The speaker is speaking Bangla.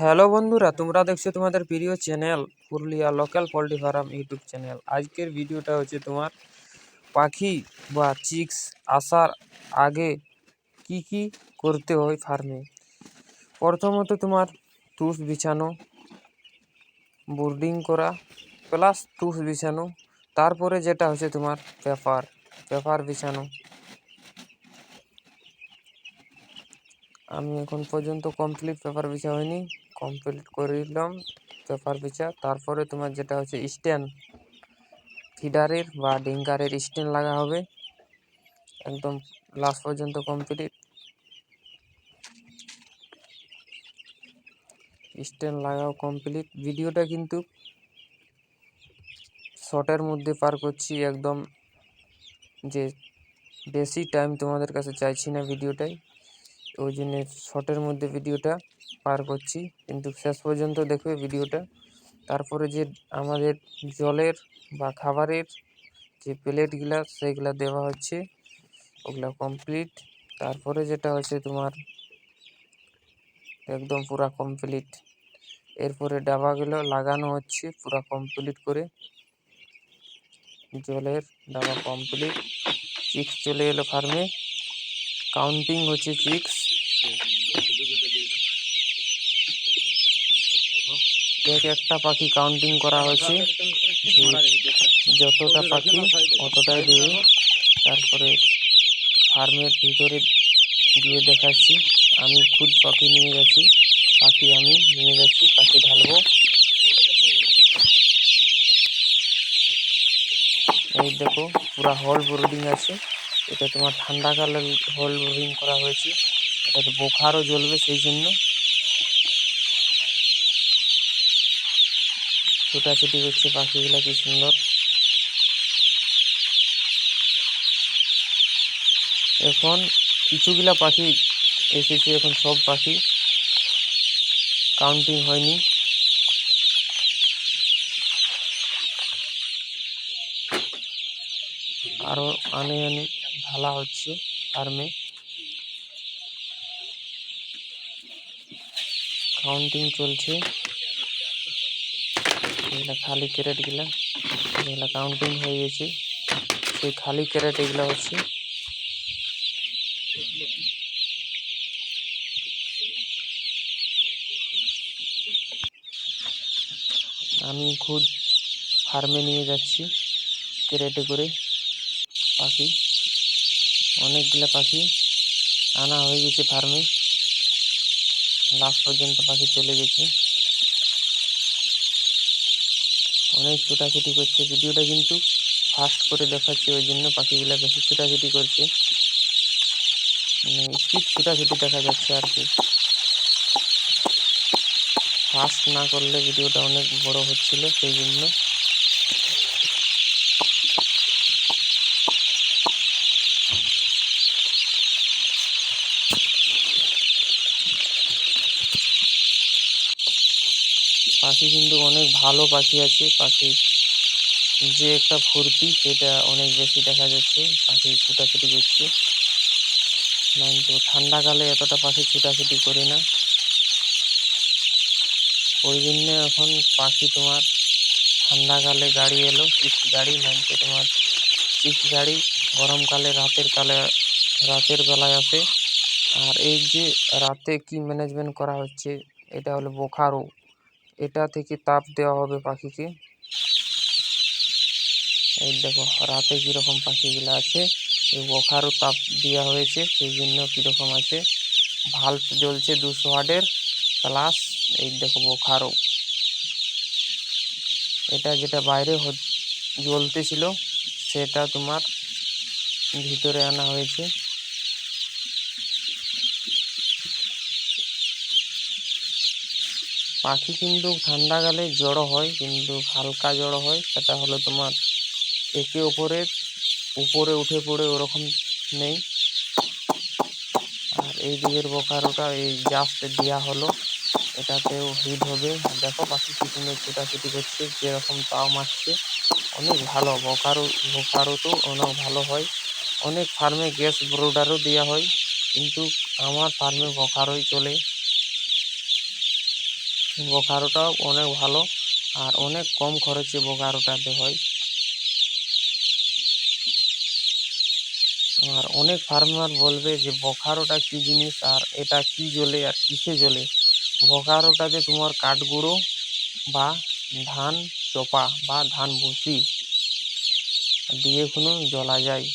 হ্যালো বন্ধুরা, তোমরা দেখছ তোমাদের প্রিয় channel Purulia local poultry farm YouTube channel. আজকের ভিডিওটা হচ্ছে তোমার পাখি বা চিক্স আসার আগে কি কি করতে হয় ফার্মে প্রথমত তোমার তুষ বিছানো বোর্ডিং করা প্লাস তুষ বিছানো, তারপরে যেটা হচ্ছে তোমার পেপার পেপার বিছানো। আমি এখন পর্যন্ত কমপ্লিট পেপার বিছা হয়নি। কমপ্লিট করে দিলাম, পেপার বিছা তারপরে তোমার যেটা হচ্ছে স্ট্যান্ড ফিডারের বা ডিঙ্কারের স্ট্যান্ড লাগা হবে। একদম লাস্ট পর্যন্ত কমপ্লিট স্ট্যান্ড লাগাও কমপ্লিট ভিডিওটা কিন্তু শর্টের মধ্যে পার করছি, একদম যে বেশি টাইম তোমাদের কাছে চাইছি না ভিডিওটাই। ওই জন্য শর্টের মধ্যে ভিডিওটা পার করছি। কিন্তু শেষ পর্যন্ত দেখবে ভিডিওটা। তারপরে যে আমাদের জলের বা খাবারের যে প্লেটগুলা, সেইগুলা দেওয়া হচ্ছে, ওগুলা কমপ্লিট তারপরে যেটা হচ্ছে তোমার একদম পুরা কমপ্লিট এরপরে ডাবাগুলো লাগানো হচ্ছে পুরা কমপ্লিট করে। জলের ডাবা কমপ্লিট চিক্স চলে এলো ফার্মে কাউন্টিং হচ্ছে চিক্স এক একটা পাখি কাউন্টিং করা হয়েছে। যতটা পাখি অতটাই দেবে। তারপরে ফার্মের ভিতরে গিয়ে দেখাচ্ছি। আমি খুদ পাখি নিয়ে গেছি। পাখি আমি নিয়ে যাচ্ছি। পাখি ঢালবো। এই দেখো, পুরা হল বোর্ডিং আছে। এটা তোমার ঠান্ডাকালে হল বোর্ডিং করা হয়েছে। এটাতে বোখারও জ্বলবে সেই জন্য। ছোটাছুটি করছে, পাখিগুলা কি সুন্দর? এখন কিছুগুলা পাখি এসেছে, এখন সব পাখি কাউন্টিং হয়নি। আরও আনে আনে ঢালা হচ্ছে ফার্মে। কাউন্টিং চলছে। এগুলা খালি ক্যারেটগুলা এগুলা কাউন্টিং হয়ে গেছে। সেই খালি ক্যারেট এগুলা হচ্ছে আমি খুদ ফার্মে নিয়ে যাচ্ছি ক্যারেটে করে। পাখি, অনেকগুলা পাখি আনা হয়ে গেছে ফার্মে। লাস্ট পর্যন্ত পাখি চলে গেছে। অনেক ছোটাছুটি করছে। ভিডিওটা কিন্তু ফাস্ট করে দেখাচ্ছে, ওই জন্য পাখিগুলো বেশি ছোটাছুটি করছে। মানে স্পিড ছোটাছুটি দেখা যাচ্ছে আর কি। ফাস্ট না করলে ভিডিওটা অনেক বড় হচ্ছিল, সেই জন্য পাখি কিন্তু অনেক ভালো পাখি আছে। পাখি যে একটা ফুর্তি সেটা অনেক বেশি দেখা যাচ্ছে। পাখি ছুটাছুটি করছে। কিন্তু ঠান্ডাকালে এতটা পাখি ছুটাছুটি করে না। ওই জন্য এখন পাখি তোমার ঠান্ডাকালে গাড়ি এলো, চিপস গাড়ি নাইতে তোমার চিপস গাড়ি গরমকালে রাতের কালে, রাতের বেলায় আসে। আর এই যে রাতে কি ম্যানেজমেন্ট করা হচ্ছে, এটা হলো বোখারো। এটা থেকে তাপ দেওয়া হবে পাখিকে। এই দেখো, রাতে কীরকম পাখিগুলো আছে, এই বোখারও তাপ দেওয়া হয়েছে, সেই জন্য কীরকম আছে। ভাল্ব জ্বলছে দুশো ওয়াটের প্লাস এই দেখো বোখারও। এটা যেটা বাইরে জ্বলতেছিল, সেটা তোমার ভিতরে আনা হয়েছে। পাখি কিন্তু ঠান্ডাকালে জড়ো হয়, কিন্তু হালকা জড়ো হয়। সেটা হলো তোমার একে অপরের উপরে উঠে পড়ে ওরকম নেই। আর এই দিকের বোকারোটা এই জাস্ট দেওয়া হলো। এটাতেও হিট হবে। দেখো পাখি কি সুন্দর ছুটাছুটি করছে যেরকম তাও মারছে। অনেক ভালো, বোকারো বোকারো তো অনেক ভালো হয়। অনেক ফার্মে গ্যাস ব্রোডারও দেওয়া হয়। কিন্তু আমার ফার্মে বোকারোই চলে। বোকারোটাও অনেক ভালো আর অনেক কম খরচে বোকারোটাতে হয়। আর অনেক ফার্মার বলবে যে, বোকারোটা কী জিনিস? আর এটা কি জ্বলে আর কিসে জ্বলে বোকারোটাতে তোমার কাঠগুঁড়ো বা ধান চোপা বা ধান ভুসি দিয়ে কোনো জ্বলা যায়।